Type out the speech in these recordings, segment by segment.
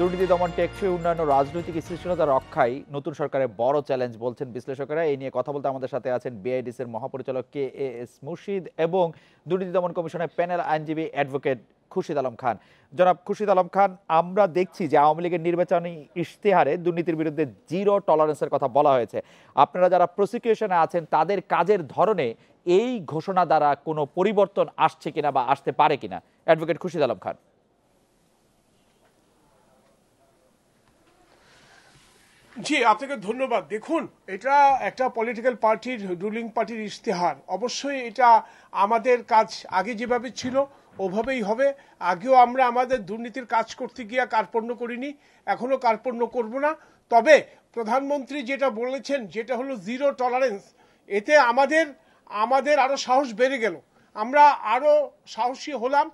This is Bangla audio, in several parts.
দুর্নীতি দমন টেকসই উন্নয়ন ও রাজনৈতিক স্থিতিশীলতা রক্ষাই নতুন সরকারের বড় চ্যালেঞ্জ বলছেন বিশ্লেষকেরা। এই নিয়ে কথা বলতে আমাদের সাথে আছেন বিআইডিসির মহাপরিচালক কে এ এস মুর্শিদ এবং দুর্নীতি দমন কমিশনের প্যানেল আইনজীবী অ্যাডভোকেট খুরশিদ আলম খান। জনাব খুরশিদ আলম খান, আমরা দেখছি যে আওয়ামী লীগের নির্বাচনী ইশতেহারে দুর্নীতির বিরুদ্ধে জিরো টলারেন্সের কথা বলা হয়েছে। আপনারা যারা প্রসিকিউশনে আছেন, তাদের কাজের ধরনে এই ঘোষণা দ্বারা কোনো পরিবর্তন আসছে কিনা বা আসতে পারে কিনা? অ্যাডভোকেট খুরশিদ আলম খান। জি, আপনাকে ধন্যবাদ। দেখুন, এটা একটা পলিটিক্যাল পার্টির রুলিং পার্টির ইশতেহার। অবশ্যই এটা আমাদের কাজ আগে যেভাবে ছিল, ওভাবেই হবে। আগেও আমরা আমাদের দুর্নীতির কাজ করতে গিয়ে কার্পণ্য করিনি, এখনও কার্পণ্য করব না। তবে প্রধানমন্ত্রী যেটা বলেছেন, যেটা হলো জিরো টলারেন্স এতে আমাদের আমাদের আরও সাহস বেড়ে গেল। আমরা আরও সাহসী হলাম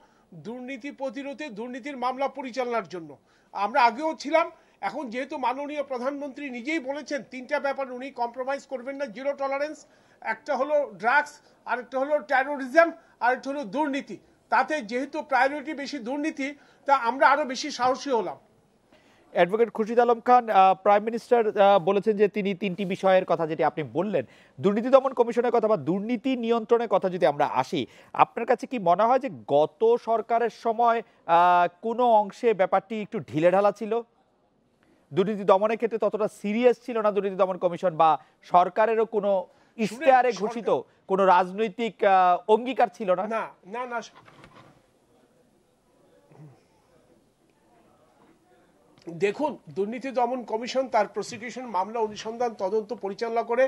দুর্নীতি প্রতিরোধে, দুর্নীতির মামলা পরিচালনার জন্য। আমরা আগেও ছিলাম এখন যেহেতু মাননীয় প্রধানমন্ত্রী নিজেই বলেছেন তিনটা ব্যাপার উনি কম্প্রোমাইজ করবেন না জিরো টলারেন্স একটা হলো ড্রাগস আরেকটা হলো টেরোরিজম আরেকটা হলো দুর্নীতি। তাতে যেহেতু প্রায়োরিটি বেশি দুর্নীতি, তা আমরা আরও বেশি সাহসী হলাম। Advocate Khurshid Alam Khan prime minister বলেছেন যে তিনি তিনটি বিষয়ের কথা যেটি আপনি বললেন, দুর্নীতি দমন কমিশনের কথা বা দুর্নীতি নিয়ন্ত্রণের কথা যদি আমরা আসি, আপনার কাছে কি মনে হয় যে গত সরকারের সময় কোনো অংশে ব্যাপারটি একটু ঢিলেঢালা ছিল? দুর্নীতি দমনের ক্ষেত্রে ততটা সিরিয়াস ছিল না দুর্নীতি দমন কমিশন বা সরকারেরও কোনো ইশতেহারে ঘোষিত কোনো রাজনৈতিক অঙ্গীকার ছিল না না না দেখুন, দুর্নীতি দমন কমিশন তার প্রসিকিউশন মামলা অনুসন্ধান তদন্ত পরিচালনা করে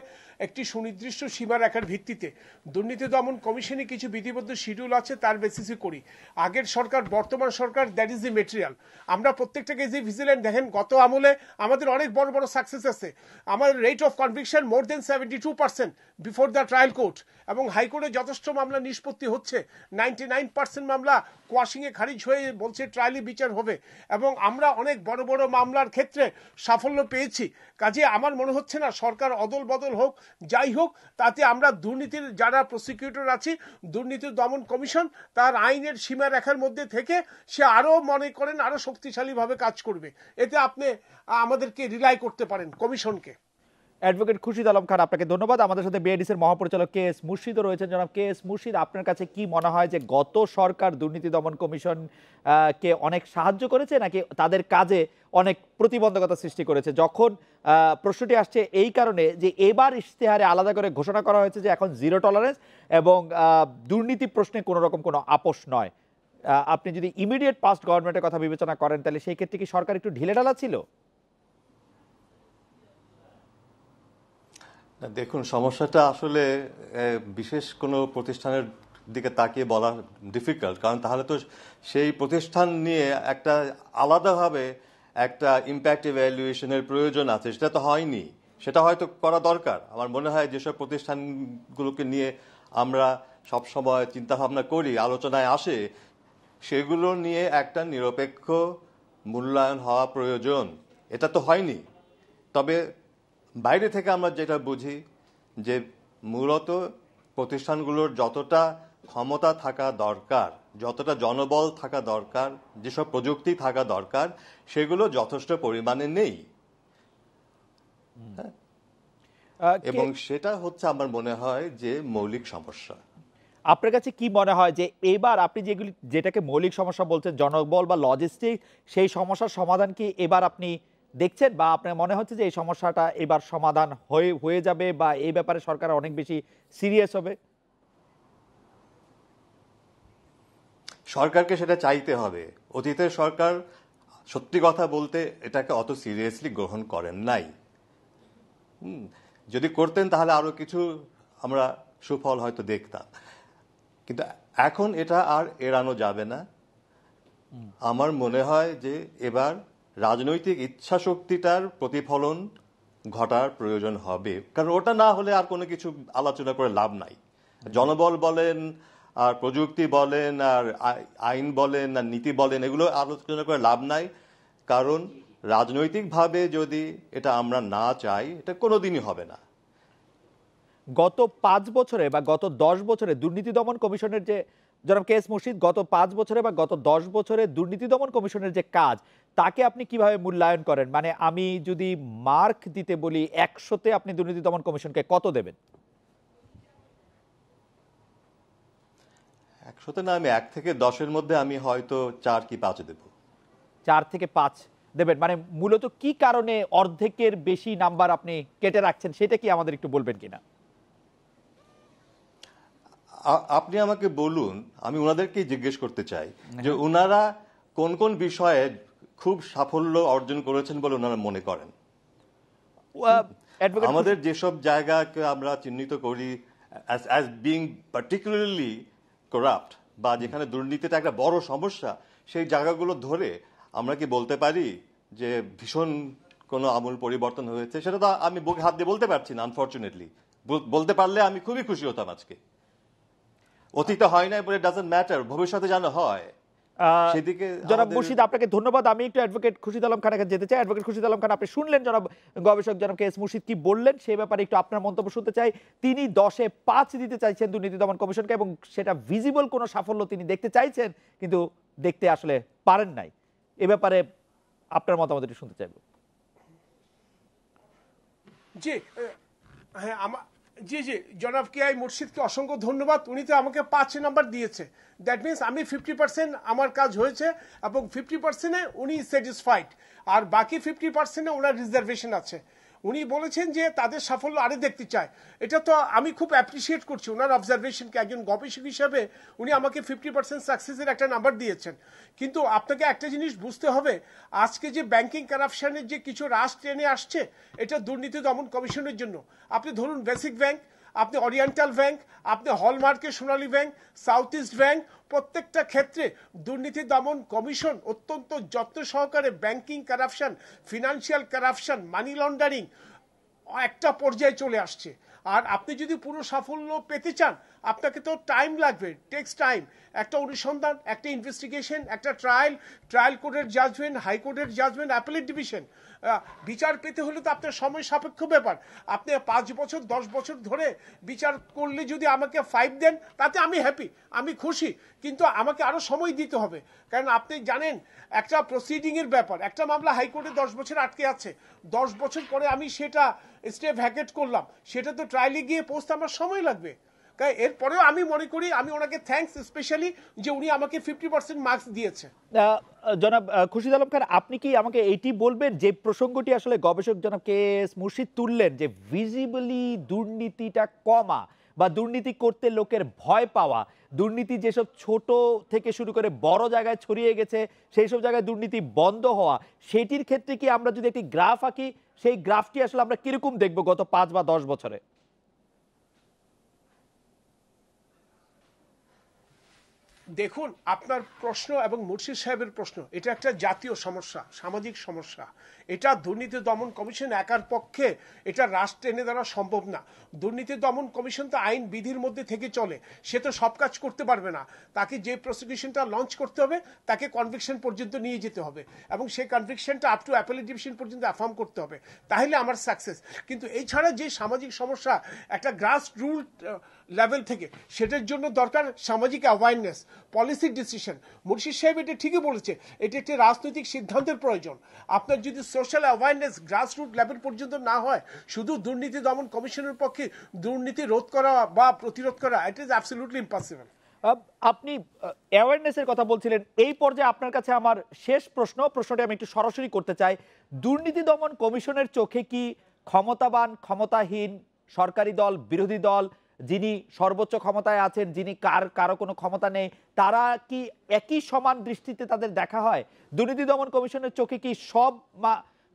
একটি সুনির্দিষ্ট সীমারেখার ভিত্তিতে। দুর্নীতি দমন কমিশনে কিছু বিধিবদ্ধ শিডিউল আছে, তার বেসিসে করি। আগের সরকার, বর্তমান সরকার দ্যাট ইজ দি মেটেরিয়াল আমরা প্রত্যেকটা কেসে ভিজিলেন্ট দেখেন, গত আমলে আমাদের অনেক বড় বড় সাকসেস আছে। আমাদের rate of conviction more than seventy two percent before the trial court এবং হাইকোর্টে যথেষ্ট মামলা নিষ্পত্তি হচ্ছে। নাইনটি নাইন পার্সেন্ট মামলা কোয়াশিংয়ে খারিজ হয়ে বলছে ট্রায়ালি বিচার হবে। এবং আমরা অনেক বড় বড় মামলার ক্ষেত্রে সাফল্য পেয়েছি। কাজে আমার মনে হচ্ছে না সরকার অদল বদল হোক, যাই হোক, তাতে আমরা দুর্নীতির যারা প্রসিকিউটর আছি দুর্নীতি দমন কমিশন, তার আইনের সীমা রেখার মধ্যে থেকে সে আরও মনে করেন, আরও শক্তিশালীভাবে কাজ করবে। এতে আপনি আমাদেরকে রিলাই করতে পারেন কমিশনকে। অ্যাডভোকেট খুরশিদ আলম খান, আপনাকে ধন্যবাদ। আমাদের সাথে বিআইডিসির মহাপরিচালক কে এস মুর্শিদও রয়েছেন। জনাব কে এস মুর্শিদ, আপনার কাছে কি মনে হয় যে গত সরকার দুর্নীতি দমন কমিশন কে অনেক সাহায্য করেছে, নাকি তাদের কাজে অনেক প্রতিবন্ধকতা সৃষ্টি করেছে? যখন প্রশ্নটি আসছে এই কারণে যে এবার ইশতেহারে আলাদা করে ঘোষণা করা হয়েছে যে এখন জিরো টলারেন্স এবং দুর্নীতি প্রশ্নে কোনো রকম কোনো আপোষ নয়। আপনি যদি ইমিডিয়েট পাস্ট গভর্নমেন্টের কথা বিবেচনা করেন, তাহলে সেই ক্ষেত্রে কি সরকার একটু ঢিলেঢালা ছিল? দেখুন, সমস্যাটা আসলে বিশেষ কোনো প্রতিষ্ঠানের দিকে তাকিয়ে বলা ডিফিকাল্ট কারণ তাহলে তো সেই প্রতিষ্ঠান নিয়ে একটা আলাদাভাবে একটা ইম্প্যাক্ট ইভ্যালুয়েশনের প্রয়োজন আছে, সেটা তো হয়নি। সেটা হয়তো করা দরকার। আমার মনে হয় যেসব প্রতিষ্ঠানগুলোকে নিয়ে আমরা সব সময় চিন্তা ভাবনা করি, আলোচনায় আসে, সেগুলো নিয়ে একটা নিরপেক্ষ মূল্যায়ন হওয়া প্রয়োজন। এটা তো হয়নি। তবে বাইরে থেকে আমরা যেটা বুঝি যে মূলত প্রতিষ্ঠানগুলোর যতটা ক্ষমতা থাকা দরকার যতটা জনবল থাকা দরকার যেসব প্রযুক্তি থাকা দরকার সেগুলো যথেষ্ট পরিমাণে নেই। আহ, এবং সেটা হচ্ছে আমার মনে হয় যে মৌলিক সমস্যা। আপনার কাছে কি মনে হয় যে এবার আপনি যেগুলি যেটাকে মৌলিক সমস্যা বলছেন জনবল বা লজিস্টিক সেই সমস্যার সমাধান কি এবার আপনি দেখছেন বা আপনার মনে হচ্ছে যে এই সমস্যাটা এবার সমাধান হয়ে হয়ে যাবে বা এই ব্যাপারে সরকার অনেক বেশি সিরিয়াস হবে? সরকারকে সেটা চাইতে হবে। অতীতের সরকার সত্যি কথা বলতে এটাকে অত সিরিয়াসলি গ্রহণ করেন নাই। যদি করতেন তাহলে আরও কিছু আমরা সুফল হয়তো দেখতাম। কিন্তু এখন এটা আর এড়ানো যাবে না। আমার মনে হয় যে এবার রাজনৈতিক ইচ্ছা শক্তিটার প্রতিফলন ঘটার প্রয়োজন হবে। কারণ ওটা না হলে আর কোনো কিছু আলোচনা করে লাভ নাই। জনবল বলেন, আর প্রযুক্তি বলেন, আর আইন বলেন, আর নীতি বলেন, এগুলো আলোচনা করে লাভ নাই। কারণ রাজনৈতিকভাবে যদি এটা আমরা না চাই, এটা কোনোদিনই হবে না। গত পাঁচ বছরে বা গত দশ বছরে দুর্নীতি দমন কমিশনের যে জনাব কে এস মুর্শিদ গত পাঁচ বছরে বা গত দশ বছরে দুর্নীতি দমন কমিশনের যে কাজ তাকে আপনি কীভাবে মূল্যায়ন করেন? মানে আমি যদি মার্ক দিতে বলি একশোতে আপনি দুর্নীতি দমন কমিশনকে কত দেবেন? একশোতে না আমি এক থেকে দশের মধ্যে আমি হয়তো চার কি পাঁচ দেব। চার থেকে পাঁচ দেবেন। মানে মূলত কি কারণে অর্ধেকের বেশি নাম্বার আপনি কেটে রাখছেন সেটা কি আমাদের একটু বলবেন কিনা? আপনি আমাকে বলুন আমি ওনাদেরকেই জিজ্ঞেস করতে চাই যে ওনারা কোন কোন বিষয়ে খুব সাফল্য অর্জন করেছেন বলে ওনারা মনে করেন? আমাদের যেসব জায়গাকে আমরা চিহ্নিত করি অ্যাজ বিং পার্টিকুলারলি করাপ্ট বা যেখানে দুর্নীতিটা একটা বড় সমস্যা সেই জায়গাগুলো ধরে আমরা কি বলতে পারি যে ভীষণ কোনো আমূল পরিবর্তন হয়েছে? সেটা তো আমি বুকে হাত দিয়ে বলতে পারছি না আনফর্চুনেটলি বলতে পারলে আমি খুবই খুশি হতাম আজকে। অতীতে হয় নাই বলে ডাজেন্ট ম্যাটার ভবিষ্যতে যেন হয়। সেদিকে জনাব মুর্শিদ আপনাকে ধন্যবাদ। আমি একটু অ্যাডভোকেট খুশিদ আলম খানের কাছে যেতে চাই। অ্যাডভোকেট খুশিদ আলম খান আপনি শুনলেন জনাব গবেষক জনাব কে এস মুর্শিদ কি বললেন? সেই ব্যাপারে একটু আপনার মন্তব্য শুনতে চাই। তিনি দশে পাঁচ দিতে চাইছেন দুর্নীতি দমন কমিশনকে এবং সেটা ভিজিবল কোনো সাফল্য তিনি দেখতে চাইছেন কিন্তু দেখতে আসলে পারেন নাই। এ ব্যাপারে আপনার মতামত একটু শুনতে চাইব। জি হ্যাঁ আমা জি জি, জনাব কে আই মুর্শিদকে অসংখ্য ধন্যবাদ। উনি তো আমাকে পাঁচ নাম্বার দিয়েছে। দ্যাট মিনস আমি ফিফটি পার্সেন্ট আমার কাজ হয়েছে এবং ফিফটি পার্সেন্টে উনি স্যাটিসফাইড আর বাকি ফিফটি পার্সেন্টে ওনার রিজার্ভেশন আছে। উনি বলেছেন যে তাদের সাফল্য আরে দেখতে চায়। এটা তো আমি খুব অ্যাপ্রিসিয়েট করছি। ওনার অবজারভেশনকে একজন গবেষক হিসাবে উনি আমাকে ফিফটি পার্সেন্ট সাকসেসের একটা নাম্বার দিয়েছেন। কিন্তু আপনাকে একটা জিনিস বুঝতে হবে, আজকে যে ব্যাংকিং কারাপশনের যে কিছু রাশ ট্রেনে আসছে, এটা দুর্নীতি দমন কমিশনের জন্য। আপনি ধরুন বেসিক ব্যাংক আপনি অরিয়েন্টাল ব্যাংক আপনি হলমার্কের Sonali bank south east bank প্রত্যেকটা ক্ষেত্রে দুর্নীতি দমন কমিশন অত্যন্ত যত্ন সহকারে banking corruption, financial corruption, money laundering, একটা পর্যায়ে চলে আসছে। আর আপনি যদি পুরো সাফল্য পেতে চান, আপনাকে তো টাইম লাগবে টেক্স টাইম একটা অনুসন্ধান, একটা ইনভেস্টিগেশন একটা ট্রায়াল ট্রায়াল কোর্টের জাজমেন্ট হাইকোর্টের জাজমেন্ট অ্যাপেলেট ডিভিশন বিচার পেতে হলে তো আপনার সময় সাপেক্ষ ব্যাপার। আপনি পাঁচ বছর, দশ বছর ধরে বিচার করলে যদি আমাকে ফাইভ দেন, তাতে আমি হ্যাপি আমি খুশি। কিন্তু আমাকে আরও সময় দিতে হবে। কারণ আপনি জানেন, একটা প্রসিডিংয়ের ব্যাপার, একটা মামলা হাইকোর্টে দশ বছর আটকে আছে। দশ বছর পরে আমি সেটা স্টে ভ্যাকেট করলাম। সেটা তো ট্রায়ালে গিয়ে পৌঁছতে আমার সময় লাগবে। এরপরেও আমি মনে করি আমি ওনাকে থ্যাঙ্কস স্পেশালি যে উনি আমাকে ফিফটি পার্সেন্ট মার্কস দিয়েছে। জনাব আহ, খুরশিদ আলম খান আপনি কি আমাকে এইটি বলবেন যে প্রসঙ্গটি আসলে গবেষক জনাব কে এস মুর্শিদ তুললেন যে ভিজিবলি দুর্নীতিটা কমা বা দুর্নীতি করতে লোকের ভয় পাওয়া দুর্নীতি যেসব ছোট থেকে শুরু করে বড় জায়গায় ছড়িয়ে গেছে সেই সব জায়গায় দুর্নীতি বন্ধ হওয়া সেটির ক্ষেত্রে কি আমরা যদি একটি গ্রাফ আঁকি সেই গ্রাফটি আসলে আমরা কীরকম দেখব গত পাঁচ বা দশ বছরে? দেখুন, আপনার প্রশ্ন এবং মুর্শিদ সাহেবের প্রশ্ন, এটা একটা জাতীয় সমস্যা, সামাজিক সমস্যা। এটা দুর্নীতি দমন কমিশন একার পক্ষে এটা রাষ্ট্র টেনে দেওয়া সম্ভব না। দুর্নীতি দমন কমিশন তো আইন বিধির মধ্যে থেকে চলে, সে তো সব কাজ করতে পারবে না। তাকে যে প্রসিকিউশনটা লঞ্চ করতে হবে, তাকে কনভিকশন পর্যন্ত নিয়ে যেতে হবে এবং সেই কনভিকশনটা আপ টু অ্যাপেলেট ডিভিশন পর্যন্ত অ্যাফার্ম করতে হবে। তাহলে আমার সাকসেস কিন্তু এছাড়া যে সামাজিক সমস্যা, একটা গ্রাস রুট লেভেল থেকে, সেটার জন্য দরকার সামাজিক অ্যাওয়ারনেস পলিসি ডিসিশন মুর্শিদ সাহেব এটা ঠিকই বলেছে। এটি একটি রাজনৈতিক সিদ্ধান্তের প্রয়োজন। আপনার যদি সোশ্যাল অ্যাওয়ারনেস গ্রাসরুট লেভেল পর্যন্ত না হয়, শুধু দুর্নীতি দমন কমিশনের পক্ষে দুর্নীতি রোধ করা বা প্রতিরোধ করা ইট ইজ অ্যাবসলিউটলি ইম্পসিবল আপনি অ্যাওয়ারনেসের কথা বলছিলেন। এই পর্যায়ে আপনার কাছে আমার শেষ প্রশ্ন। প্রশ্নটি আমি একটু সরাসরি করতে চাই। দুর্নীতি দমন কমিশনের চোখে কি ক্ষমতাবান, ক্ষমতাহীন সরকারি দল, বিরোধী দল যিনি সর্বোচ্চ ক্ষমতায় আছেন যিনি কার কারও কোনো ক্ষমতা নেই তারা কি একই সমান দৃষ্টিতে তাদের দেখা হয়? দুর্নীতি দমন কমিশনের চোখে কি সব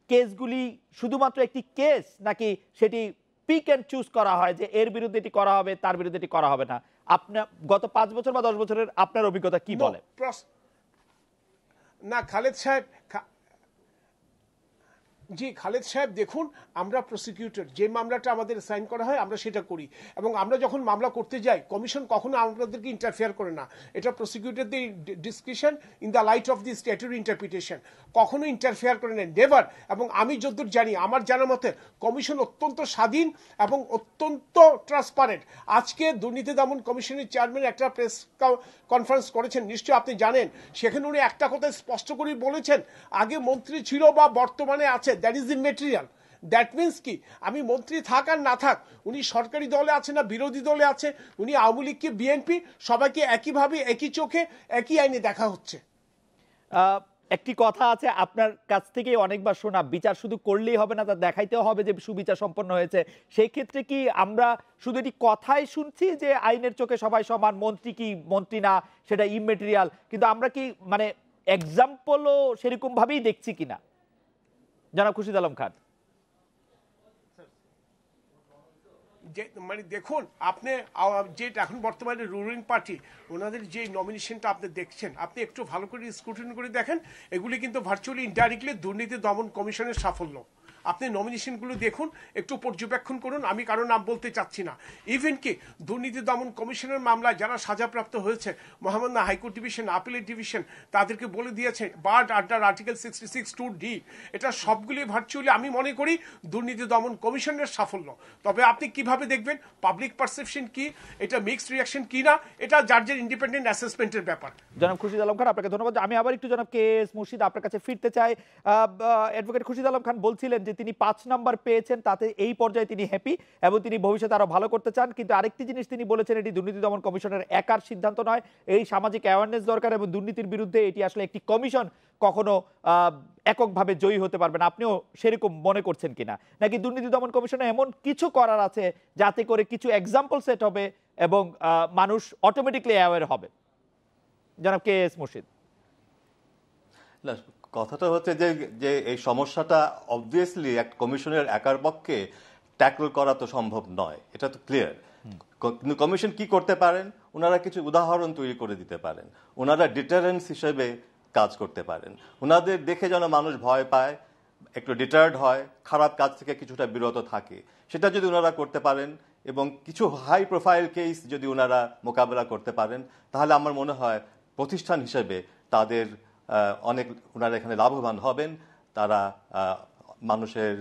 কেসগুলি শুধুমাত্র একটি কেস নাকি সেটি পিক অ্যান্ড চুজ করা হয় যে এর বিরুদ্ধে এটি করা হবে তার বিরুদ্ধে এটি করা হবে না? আপনার গত পাঁচ বছর বা দশ বছরের আপনার অভিজ্ঞতা কি বলে? না খালেদ সাহেব জি, খালেদ সাহেব, দেখুন, আমরা প্রসিকিউটর যে মামলাটা আমাদের সাইন করা হয়, আমরা সেটা করি। এবং আমরা যখন মামলা করতে যাই কমিশন কখনো আমাদেরকে ইন্টারফেয়ার করে না। এটা প্রসিকিউটরদের discretion in the light of the স্ট্যাটুর interpretation কখনো ইন্টারফেয়ার করে না নেভার এবং আমি যদ্দূর জানি, আমার জানা মতে কমিশন অত্যন্ত স্বাধীন এবং অত্যন্ত ট্রান্সপারেন্ট আজকে দুর্নীতি দমন কমিশনের চেয়ারম্যান একটা প্রেস কনফারেন্স করেছেন, নিশ্চয়ই আপনি জানেন। সেখানে উনি একটা কথা স্পষ্ট করে বলেছেন, আগে মন্ত্রী ছিল বা বর্তমানে আছে that is the material that means কি? আমি মন্ত্রী থাক আর না থাক, উনি সরকারি দলে আছে না বিরোধী দলে আছে, উনি আওয়ামী লীগকে বিএনপি সবাইকে একইভাবে, একই চোখে, একই আইনে দেখা হচ্ছে। একটি কথা আছে, আপনার কাছ থেকে অনেকবার শোনা, বিচার শুধু করলেই হবে না, তা দেখাইতেও হবে যে সুবিচার সম্পন্ন হয়েছে। সেই ক্ষেত্রে কি আমরা শুধু এটি কথাই শুনছি যে আইনের চোখে সবাই সমান, মন্ত্রী কি মন্ত্রী না, সেটা ইমেটেরিয়াল কিন্তু আমরা কি মানে এক্সাম্পলও সেরকমভাবেই দেখছি কিনা? জনাব খুশিদ আলম খান। মানে দেখুন, আপনি যে এখন বর্তমানে রুলিং পার্টি, ওনাদের যে নমিনেশনটা আপনি দেখছেন, আপনি একটু ভালো করে স্ক্রুটিন করে দেখেন, এগুলি কিন্তু ভার্চুয়ালি ইনডাইরেক্টলি দুর্নীতি দমন কমিশনের সাফল্য। আপনি নমিনেশনগুলো দেখুন, একটু পর্যবেক্ষণ করুন, আমি কারও নাম বলতে চাচ্ছি না। ইভেন কি, দুর্নীতি দমন কমিশনের মামলায় যারা সাজাপ্রাপ্ত হয়েছে, মহামান্য হাইকোর্ট ডিভিশন আপিলেট ডিভিশন তাদেরকে বলে দিয়েছে বার্ড আড্ডার article sixty six two D এটা সবগুলি ভার্চুয়ালি আমি মনে করি দুর্নীতি দমন কমিশনের সাফল্য। তবে আপনি কীভাবে দেখবেন পাবলিক পারসেপশন কি, এটা মিক্সড রিয়াকশন কি না, এটা জার্জের ইন্ডিপেন্ডেন্ট অ্যাসেসমেন্টের ব্যাপার। জনাব খুশিদ আলম খান, আপনাকে ধন্যবাদ। আমি আবার একটু জনাব কে এস মুর্শিদ আপনার কাছে ফিরতে চাই। অ্যাডভোকেট খুরশিদ আলম খান বলছিলেন যে তিনি পাঁচ নাম্বার পেয়েছেন, তাতে এই পর্যায়ে তিনি হ্যাপি এবং তিনি ভবিষ্যতে আরও ভালো করতে চান। কিন্তু আরেকটি জিনিস তিনি বলেছেন, এটি দুর্নীতি দমন কমিশনের একার সিদ্ধান্ত নয়। এই সামাজিক অ্যাওয়ারনেস দরকার এবং দুর্নীতির বিরুদ্ধে এটি আসলে একটি কমিশন কখনো এককভাবে জয়ী হতে পারবে না। আপনিও সেরকম মনে করছেন কিনা? নাকি দুর্নীতি দমন কমিশনে এমন কিছু করার আছে যাতে করে কিছু এক্সাম্পল সেট হবে এবং মানুষ অটোমেটিকলি অ্যাওয়ার হবে? জনাব কে এস মুর্শিদ। কথাটা হচ্ছে যে যে এই সমস্যাটা অবভিয়াসলি এক কমিশনের একার পক্ষে ট্যাকল করা তো সম্ভব নয়। এটা তো ক্লিয়ার কিন্তু কমিশন কি করতে পারেন? ওনারা কিছু উদাহরণ তৈরি করে দিতে পারেন। ওনারা ডিটারেন্স হিসেবে কাজ করতে পারেন। ওনাদের দেখে যেন মানুষ ভয় পায় একটু ডিটার্ড হয় খারাপ কাজ থেকে কিছুটা বিরত থাকে। সেটা যদি ওনারা করতে পারেন এবং কিছু হাই প্রোফাইল কেস যদি ওনারা মোকাবেলা করতে পারেন তাহলে আমার মনে হয় প্রতিষ্ঠান হিসেবে তাদের অনেক ওনারা এখানে লাভবান হবেন তারা মানুষের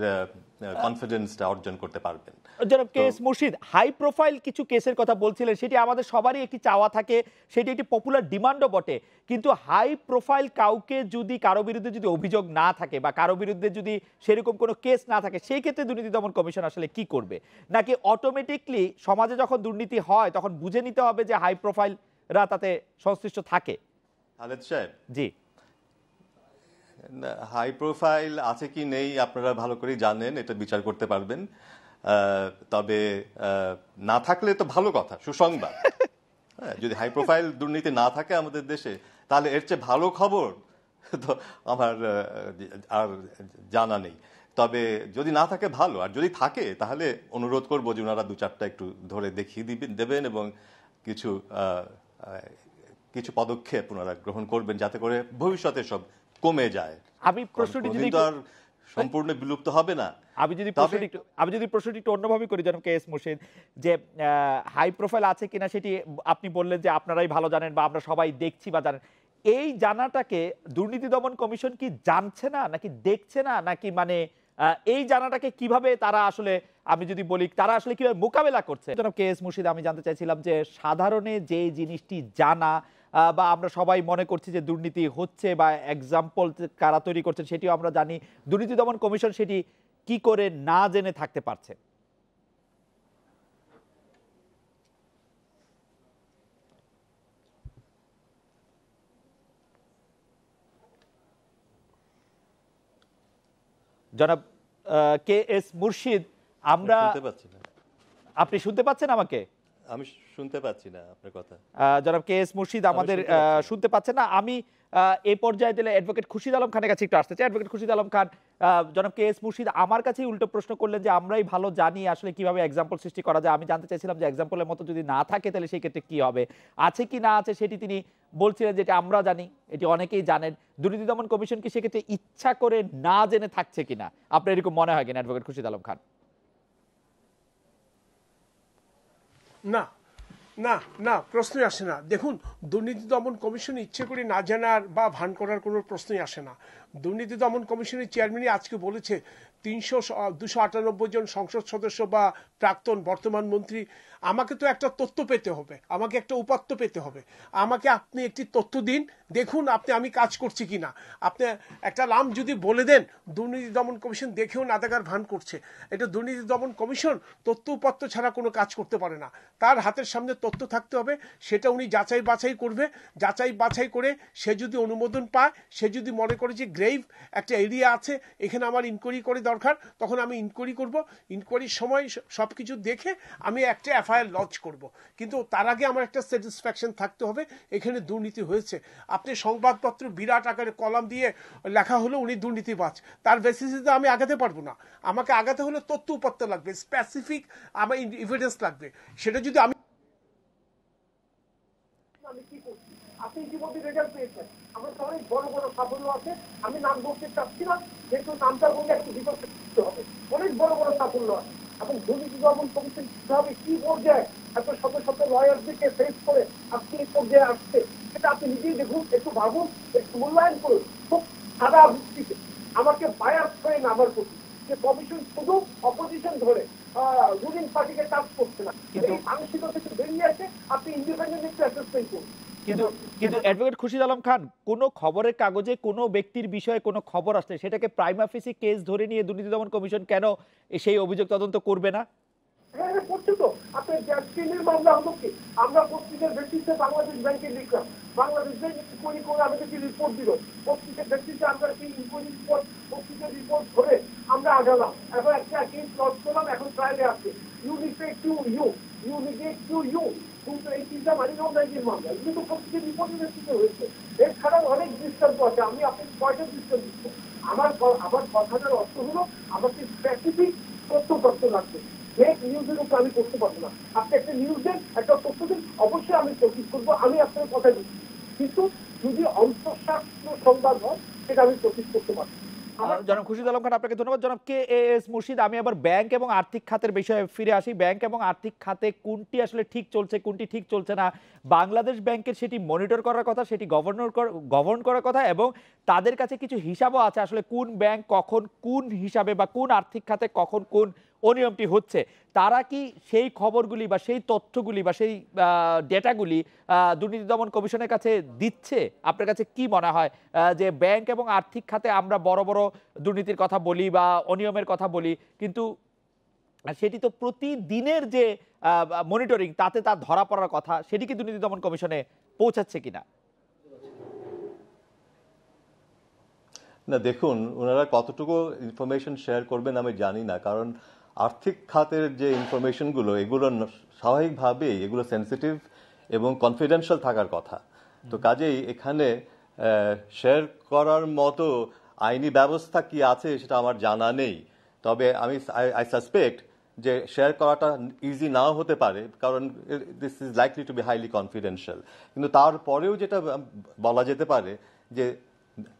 কনফিডেন্সটা অর্জন করতে পারবেন। জনাব K S Murshid high profile কিছু কেসের কথা বলছিলেন সেটি আমাদের সবারই একটি চাওয়া থাকে সেটি একটি পপুলার ডিমান্ডও বটে। কিন্তু হাই প্রোফাইল কাউকে যদি কারও বিরুদ্ধে যদি অভিযোগ না থাকে বা কারও বিরুদ্ধে যদি সেরকম কোনো কেস না থাকে সেই ক্ষেত্রে দুর্নীতি দমন কমিশন আসলে কি করবে? নাকি অটোমেটিকলি সমাজে যখন দুর্নীতি হয় তখন বুঝে নিতে হবে যে হাই প্রোফাইলরা তাতে সংশ্লিষ্ট থাকে? খালেদ সাহেব জি। হাই প্রোফাইল আছে কি নেই আপনারা ভালো করেই জানেন এটা বিচার করতে পারবেন। তবে না থাকলে তো ভালো কথা সুসংবাদ। হ্যাঁ, যদি হাই প্রোফাইল দুর্নীতি না থাকে আমাদের দেশে তাহলে এর চেয়ে ভালো খবর তো আমার আর জানা নেই। তবে যদি না থাকে ভালো আর যদি থাকে তাহলে অনুরোধ করব যে ওনারা দু চারটা একটু ধরে দেখিয়ে দিবেন দেবেন এবং কিছু কিছু পদক্ষেপ ওনারা গ্রহণ করবেন যাতে করে ভবিষ্যতে সব কমে যায়। আমি প্রশ্নটি যদি আর সম্পূর্ণ বিলুপ্ত হবে না। আমি যদি প্রশ্নটি একটু আমি যদি প্রশ্নটি একটু অন্যভাবে করি যেন কে এস মুর্শিদ যে হাই প্রোফাইল আছে কিনা সেটি আপনি বললেন যে আপনারাই ভালো জানেন বা আমরা সবাই দেখছি বা জানেন। এই জানাটাকে দুর্নীতি দমন কমিশন কি জানছে না নাকি দেখছে না নাকি মানে এই জানাটাকে কীভাবে তারা আসলে আমি যদি বলি তারা আসলে কীভাবে মোকাবেলা করছে? জনাব কে এস মুর্শিদ আমি জানতে চাইছিলাম যে সাধারণে যে জিনিসটি জানা বা আমরা সবাই মনে করছি যে দুর্নীতি হচ্ছে বা এক্সাম্পল কারা তৈরি করছেন সেটিও আমরা জানি। দুর্নীতি দমন কমিশন সেটি কি করে না জেনে থাকতে পারছে? জনাব কে এস মুর্শিদ আমরা আপনি শুনতে পাচ্ছেন আমাকে? আমি শুনতে পাচ্ছি না আপনার কথা। জনাব কে এস মুর্শিদ আমাদের শুনতে পাচ্ছেন না। আমি এই পর্যায়ে দিলে অ্যাডভোকেট খুশিদ আলম খানের কাছে একটু আসতে চাই। অ্যাডভোকেট খুরশিদ আলম খান জনাব কে এস মুর্শিদ আমার কাছেই উল্টো প্রশ্ন করলেন যে আমরাই ভালো জানি আসলে কীভাবে এক্সাম্পল সৃষ্টি করা যায়। আমি জানতে চাইছিলাম যে এক্সাম্পলের মতো যদি না থাকে তাহলে সেই ক্ষেত্রে কি হবে? আছে কি না আছে সেটি তিনি বলছিলেন যেটা আমরা জানি এটি অনেকেই জানেন। দুর্নীতি দমন কমিশন কি সেক্ষেত্রে ইচ্ছা করে না জেনে থাকছে কিনা? আপনার এরকম মনে হয় কিনা অ্যাডভোকেট খুশিদ আলম খান? না না না, প্রশ্নই আসে না। দেখুন, দুর্নীতি দমন কমিশন ইচ্ছে করে না জানার বা ভান করার কোনো প্রশ্নই আসে না। দুর্নীতি দমন কমিশনের চেয়ারম্যানই আজকে বলেছে, তিনশো দুশো আটানব্বই জন সংসদ সদস্য বা প্রাক্তন বর্তমান মন্ত্রী আমাকে তো একটা তথ্য পেতে হবে। আমাকে একটা উপাত্ত পেতে হবে। আমাকে আপনি একটি তথ্য দিন, দেখুন আপনি আমি কাজ করছি কিনা। আপনি একটা নাম যদি বলে দেন, দুর্নীতি দমন কমিশন দেখেও না দেখার ভান করছে। এটা দুর্নীতি দমন কমিশন তথ্য উপাত্ত ছাড়া কোনো কাজ করতে পারে না। তার হাতের সামনে তথ্য থাকতে হবে, সেটা উনি যাচাই বাছাই করবে। যাচাই বাছাই করে সে যদি অনুমোদন পায়, সে যদি মনে করে যে গ্রেভ একটা এরিয়া আছে, এখানে আমার ইনকোয়ারি করে দরকার, তখন আমি ইনকোয়ারি করব। ইনকোয়ারির সময় সব কিছু দেখে আমি একটা এফআইআর লঞ্চ করব। কিন্তু তার আগে আমার একটা স্যাটিসফ্যাকশন থাকতে হবে, এখানে দুর্নীতি হয়েছে। আপনি সংবাদপত্র বিরাট আকারে কলাম দিয়ে লেখা হলো, উনি দুর্নীতিবাজ। তার বেসিসে তো আমি আগাতে পারব না। আমাকে আগাতে হলে তথ্য উপাত্ত লাগবে স্পেসিফিক আমার এভিডেন্স লাগবে। সেটা যদি আমি আপনি ইতিমধ্যে রেজাল্ট পেয়েছেন? আমার অনেক বড় বড় সাফল্য আছে। আমি নাম বলতে চাচ্ছি না কিন্তু নামটা বলে একটু বিপক্ষে হবে। অনেক বড় বড় সাফল্য আছে। এবং দুর্নীতি দমন কমিশন কীভাবে কি পর্যায়ে এত শত শত লয়ারদেরকে ফেস করে আপনি এই পর্যায়ে আসছে সেটা আপনি নিজেই দেখুন একটু ভাবুন একটু মূল্যায়ন করুন। খুব সাদা ভিত্তিতে আমাকে বায়াস করে নামার প্রতি যে কমিশন শুধু অপোজিশন ধরে রুলিং পার্টিকে টাচ করছে না। এই মানসিকতা থেকে বেরিয়ে আছে আপনি ইন্ডিপেন্ডেন্ট একটু অ্যাসেসমেন্ট করুন। কিন্তু কিন্তু অ্যাডভোকেট খুশিদ আলম খান কোনো খবরের কাগজে কোনো ব্যক্তির বিষয়ে কোনো খবর আসলে সেটাকে প্রাইমাফিসি কেস ধরে নিয়ে দুর্নীতি দমন কমিশন কেন সেই অভিযোগ তদন্ত করবে না? হ্যাঁ হ্যাঁ, করছে তো। আপনি ট্রেনের মামলা হলো কি? আমরা পত্রিকার বাংলাদেশ ব্যাংকে লিখলাম। বাংলাদেশ ব্যাংক ইনকোয়ারি করে আমাদেরকে রিপোর্ট দিল। পত্রিকার ভিত্তিতে আমরা সেই ইনকোয়ারি রিপোর্ট পত্রিকার রিপোর্ট ধরে আমরা আগালাম। এখন একটা কেস লস করলাম এখন ট্রায়ালে আছে। You in effect to you you in effect to you কিন্তু এই তিনটা মালিকাও ব্যাংকের মামলা। এগুলো তো পত্রিকার রিপোর্টের ভিত্তিতে হয়েছে। এছাড়াও অনেক দৃষ্টান্ত আমি আপনাকে কয়টা দৃষ্টান্ত দিচ্ছি? আমার আমার কথাটার অর্থ হলো, আমাকে স্পেসিফিক তথ্য লাগবে। ফেক নিউজের উপর আমি করতে পারব না। আপনি একটা নিউজ দেন, একটা তথ্য দিন, অবশ্যই আমি প্রস্তুত করব। আমি আপনার কথা দিচ্ছি। কিন্তু যদি অন্তঃশাস্ত্র সংবাদ হয়, সেটা আমি প্রস্তুত করতে পারব জনাব খুশিদ আলম খান আপনাকে ধন্যবাদ। জনাব কে এস মুর্শিদ আমি আবার ব্যাংক এবং আর্থিক খাতের বিষয়ে ফিরে আসি। ব্যাংক এবং আর্থিক খাতে কোনটি আসলে ঠিক চলছে কোনটি ঠিক চলছে না? বাংলাদেশ ব্যাংকের সেটি মনিটর করার কথা সেটি গভর্নর গভর্ন করার কথা এবং তাদের কাছে কিছু হিসাবও আছে। আসলে কোন ব্যাংক কখন কোন হিসাবে বা কোন আর্থিক খাতে কখন কোন অনিয়মটি হচ্ছে। তারা কি সেই খবরগুলি বা সেই তথ্যগুলি বা সেই ডেটাগুলি দুর্নীতি দমন কমিশনের কাছে দিচ্ছে? আপনার কাছে কি মনে হয় যে ব্যাংক এবং আর্থিক খাতে আমরা বড় বড় দুর্নীতির কথা বলি বা অনিয়মের কথা বলি, কিন্তু সেটি তো প্রতিদিনের যে মনিটরিং তাতে তার ধরা পড়ার কথা, সেটি কি দুর্নীতি দমন কমিশনে পৌঁছাচ্ছে কিনা না? দেখুন ওনারা কতটুকু ইনফরমেশন শেয়ার করবেন আমি জানি না, কারণ আর্থিক খাতের যে ইনফরমেশনগুলো এগুলো স্বাভাবিকভাবেই এগুলো সেন্সিটিভ এবং কনফিডেন্সিয়াল থাকার কথা। তো কাজেই এখানে শেয়ার করার মতো আইনি ব্যবস্থা কি আছে সেটা আমার জানা নেই। তবে আমি আই সাসপেক্ট যে শেয়ার করাটা ইজি নাও হতে পারে কারণ this is likely to be highly confidential কিন্তু তারপরেও যেটা বলা যেতে পারে যে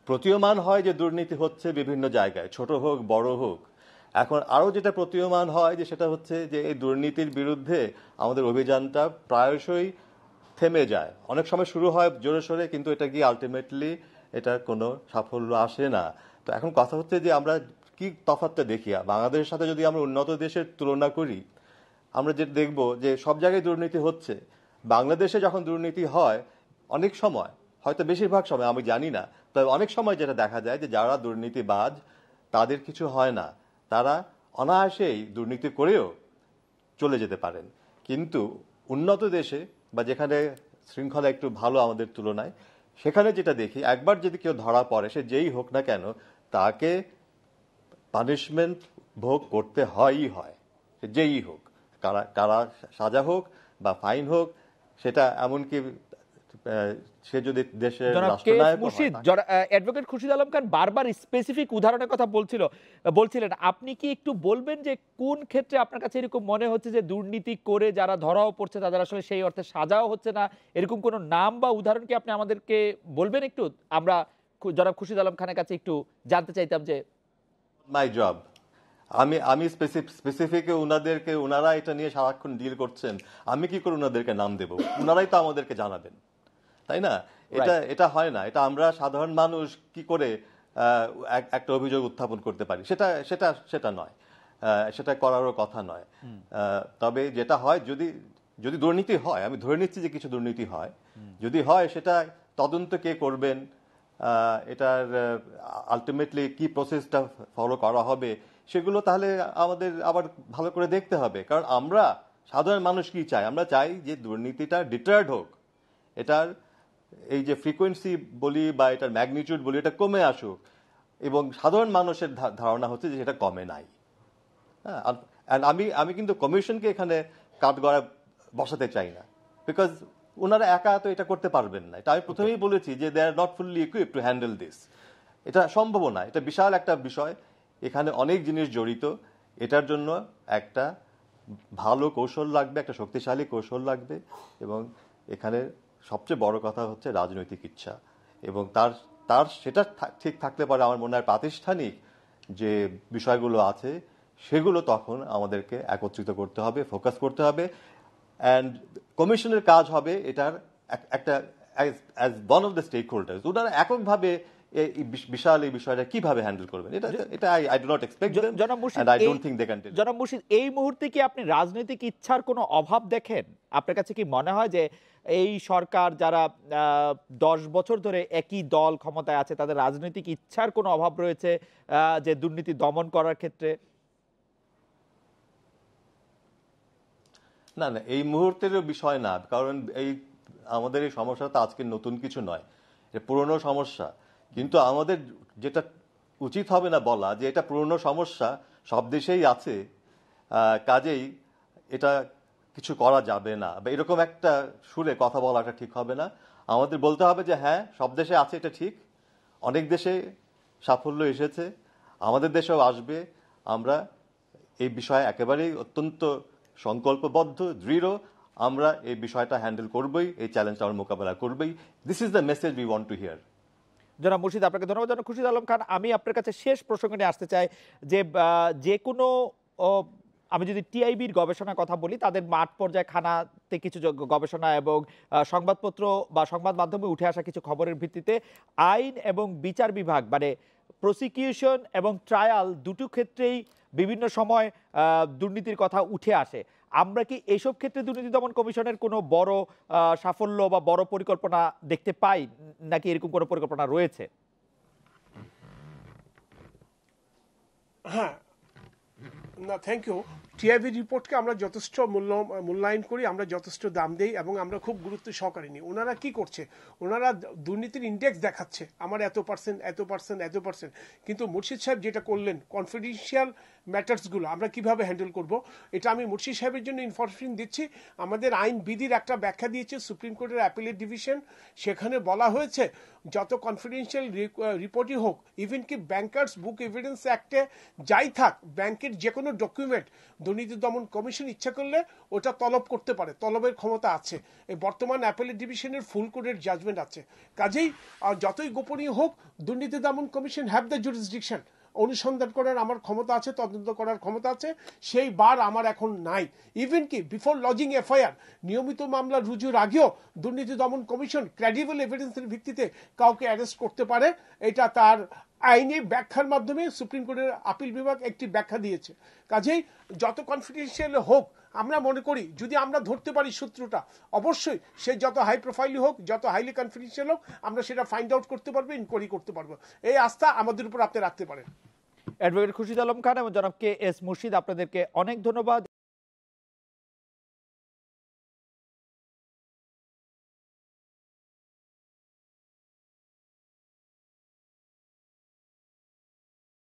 প্রতীয়মান হয় যে দুর্নীতি হচ্ছে বিভিন্ন জায়গায় ছোট হোক বড় হোক এখন আরও যেটা প্রতীয়মান হয় যে সেটা হচ্ছে যে এই দুর্নীতির বিরুদ্ধে আমাদের অভিযানটা প্রায়শই থেমে যায়। অনেক সময় শুরু হয় জোরে সোরে, কিন্তু এটা গিয়ে আলটিমেটলি এটা কোনো সাফল্য আসে না। তো এখন কথা হচ্ছে যে আমরা কি তফাৎটা দেখি? বাংলাদেশের সাথে যদি আমরা উন্নত দেশের তুলনা করি, আমরা যে দেখব যে সব জায়গায় দুর্নীতি হচ্ছে। বাংলাদেশে যখন দুর্নীতি হয়, অনেক সময়, হয়তো বেশিরভাগ সময়, আমি জানি না, তবে অনেক সময় যেটা দেখা যায় যে যারা দুর্নীতিবাজ, তাদের কিছু হয় না। তারা অনায়াসেই দুর্নীতি করেও চলে যেতে পারেন। কিন্তু উন্নত দেশে বা যেখানে শৃঙ্খলা একটু ভালো আমাদের তুলনায়, সেখানে যেটা দেখি, একবার যদি কেউ ধরা পড়ে, সে যেই হোক না কেন, তাকে পানিশমেন্ট ভোগ করতে হয়ই হয়। সে যেই হোক, কারা কারা সাজা হোক বা ফাইন হোক, সেটা এমনকি সে যদি দেশের মুর্শিদ অ্যাডভোকেট খুরশিদ আলম খান বারবার স্পেসিফিক উদাহরণের কথা বলছিল বলছিলেন আপনি কি একটু বলবেন যে কোন ক্ষেত্রে আপনার কাছে এরকম মনে হচ্ছে যে দুর্নীতি করে যারা ধরাও পড়ছে তাদের আসলে সেই অর্থে সাজাও হচ্ছে না? এরকম কোনো নাম বা উদাহরণ কি আপনি আমাদেরকে বলবেন একটু? আমরা জনাব খুরশিদ আলম খানের কাছে একটু জানতে চাইতাম যে মাই জব আমি আমি স্পেসিফিক ওনাদেরকে ওনারা এটা নিয়ে সারাক্ষণ ডিল করছেন। আমি কি করে ওনাদেরকে নাম দেব? ওনারাই তো আমাদেরকে জানাবেন। তাই না? এটা এটা হয় না। এটা আমরা সাধারণ মানুষ কি করে একটা অভিযোগ উত্থাপন করতে পারি? সেটা সেটা সেটা নয়। সেটা করারও কথা নয়। তবে যেটা হয় যদি যদি দুর্নীতি হয় আমি ধরে নিচ্ছি যে কিছু দুর্নীতি হয় যদি হয় সেটা তদন্ত কে করবেন আহ, এটার আলটিমেটলি কি প্রসেসটা ফলো করা হবে সেগুলো তাহলে আমাদের আবার ভালো করে দেখতে হবে। কারণ আমরা সাধারণ মানুষ কি চাই? আমরা চাই যে দুর্নীতিটা ডিটার্ড হোক। এটার এই যে ফ্রিকোয়েন্সি বলি বা এটার ম্যাগনিটিউড বলি এটা কমে আসুক। এবং সাধারণ মানুষের ধারণা হচ্ছে যে সেটা কমে নাই। হ্যাঁ আমি আমি কিন্তু কমিশনকে এখানে কাঠগড়ায় বসাতে চাই না। বিকজ ওনারা একা তো এটা করতে পারবেন না। এটা আমি প্রথমেই বলেছি যে they are not fully equip to handle this এটা সম্ভব না। এটা বিশাল একটা বিষয়। এখানে অনেক জিনিস জড়িত। এটার জন্য একটা ভালো কৌশল লাগবে একটা শক্তিশালী কৌশল লাগবে। এবং এখানে সবচেয়ে বড় কথা হচ্ছে রাজনৈতিক ইচ্ছা। এবং তার তার সেটা ঠিক থাকলে পারে আমার মনে হয় প্রাতিষ্ঠানিক যে বিষয়গুলো আছে, সেগুলো তখন আমাদেরকে একত্রিত করতে হবে, ফোকাস করতে হবে। অ্যান্ড কমিশনের কাজ হবে এটার এক- একটা as one of the stakeholders ওনারা এককভাবে বিশাল এই বিষয়টা কীভাবে হ্যান্ডেল করবেন? এটা এটা I I do not expect জনাব Murshid I don't think they can জনাব মুর্শিদ এই মুহূর্তে কি আপনি রাজনৈতিক ইচ্ছার কোনো অভাব দেখেন? আপনার কাছে কি মনে হয় যে এই সরকার যারা দশ বছর ধরে একই দল ক্ষমতায় আছে তাদের রাজনৈতিক ইচ্ছার কোনো অভাব রয়েছে যে দুর্নীতি দমন করার ক্ষেত্রে? না না এই মুহূর্তের বিষয় না কারণ এই আমাদের এই সমস্যাটা আজকে নতুন কিছু নয়। এটা পুরনো সমস্যা। কিন্তু আমাদের যেটা উচিত হবে না বলা, যে এটা পুরনো সমস্যা, সব দেশেই আছে কাজেই এটা কিছু করা যাবে না। বা এরকম একটা সুরে কথা বলাটা ঠিক হবে না। আমাদের বলতে হবে যে হ্যাঁ সব দেশে আছে এটা ঠিক, অনেক দেশে সাফল্য এসেছে, আমাদের দেশেও আসবে। আমরা এই বিষয়ে একেবারেই অত্যন্ত সংকল্পবদ্ধ, দৃঢ়, আমরা এই বিষয়টা হ্যান্ডেল করবই, এই চ্যালেঞ্জটা আমরা মোকাবেলা করবই। This is the message we want to hear জনাব মুর্শিদ, আপনাকে ধন্যবাদ জনাব খুশিদ আলম খান, আমি আপনার কাছে শেষ প্রসঙ্গে নিয়ে আসতে চাই যে যে কোনো আমি যদি টিআইবির গবেষণার কথা বলি, তাদের মাঠ পর্যায়ে খানাতে কিছু গবেষণা এবং সংবাদপত্র বা সংবাদ মাধ্যমে উঠে আসা কিছু খবরের ভিত্তিতে আইন এবং বিচার বিভাগ মানে প্রসিকিউশন এবং ট্রায়াল দুটো ক্ষেত্রেই বিভিন্ন সময় দুর্নীতির কথা উঠে আসে। আমরা কি এইসব ক্ষেত্রে দুর্নীতি দমন কমিশনের কোনো বড় সাফল্য বা বড় পরিকল্পনা দেখতে পাই? নাকি এরকম কোনো পরিকল্পনা রয়েছে? হ্যাঁ। না থ্যাংক ইউ টিআইবি রিপোর্টকে আমরা যথেষ্ট মূল্য, মূল্যায়ন করি, আমরা যথেষ্ট দাম দেই এবং আমরা খুব গুরুত্ব সহকারে নিই। ওনারা কি করছে? ওনারা দুর্নীতির ইন্ডেক্স দেখাচ্ছে। আমার এত পার্সেন্ট এত পার্সেন্ট এত পার্সেন্ট কিন্তু মুর্শিদ সাহেব যেটা করলেন কনফিডেন্সিয়াল ম্যাটার্সগুলো আমরা কীভাবে হ্যান্ডেল করব? এটা আমি মুর্শিদ সাহেবের জন্য ইনফরমেশন দিচ্ছি। আমাদের আইন বিধির একটা ব্যাখ্যা দিয়েছে সুপ্রিম কোর্টের অ্যাপিলেট ডিভিশন সেখানে বলা হয়েছে, যত কনফিডেন্সিয়াল রিপোর্টই হোক ইভেন কি ব্যাংকার্স বুক এভিডেন্স অ্যাক্টে যাই থাক ব্যাংকের যে কোনো ডকুমেন্ট দুর্নীতি দমন কমিশন ইচ্ছা করলে ওটা তলব করতে পারে, তলবের ক্ষমতা আছে। বর্তমান অ্যাপেলেট ডিভিশনের ফুল কোর্টের জাজমেন্ট আছে। কাজেই যতই গোপনীয় হোক, দুর্নীতি দমন কমিশন হ্যাভ দ্য জুরিসডিকশন অনুসন্ধান করার আমার ক্ষমতা আছে, তদন্ত করার ক্ষমতা আছে, সেই বার আমার এখন নাই। ইভেন কি বিফোর লজিং এফআইআর নিয়মিত মামলা রুজুর আগেও দুর্নীতি দমন কমিশন ক্রেডিবল এভিডেন্সের ভিত্তিতে কাউকে অ্যারেস্ট করতে পারে। এটা তার আইনি ব্যাখ্যার মাধ্যমে সুপ্রিম কোর্টের আপিল বিভাগ একটি ব্যাখ্যা দিয়েছে। কাজেই যত কনফিডেন্সিয়াল হোক, আমরা মনে করি যদি আমরা ধরতে পারি সূত্রটা, অবশ্যই সে যত হাই প্রোফাইলি হোক, যত হাইলি কনফিডেন্সিয়াল হোক, আমরা সেটা ফাইন্ড আউট করতে পারব ইনকোয়ারি করতে পারব। এই আস্থা আমাদের উপর আপনি রাখতে পারেন। অ্যাডভোকেট খুরশিদ আলম খান এবং জনাব কে এস মুর্শিদ, আপনাদেরকে অনেক ধন্যবাদ।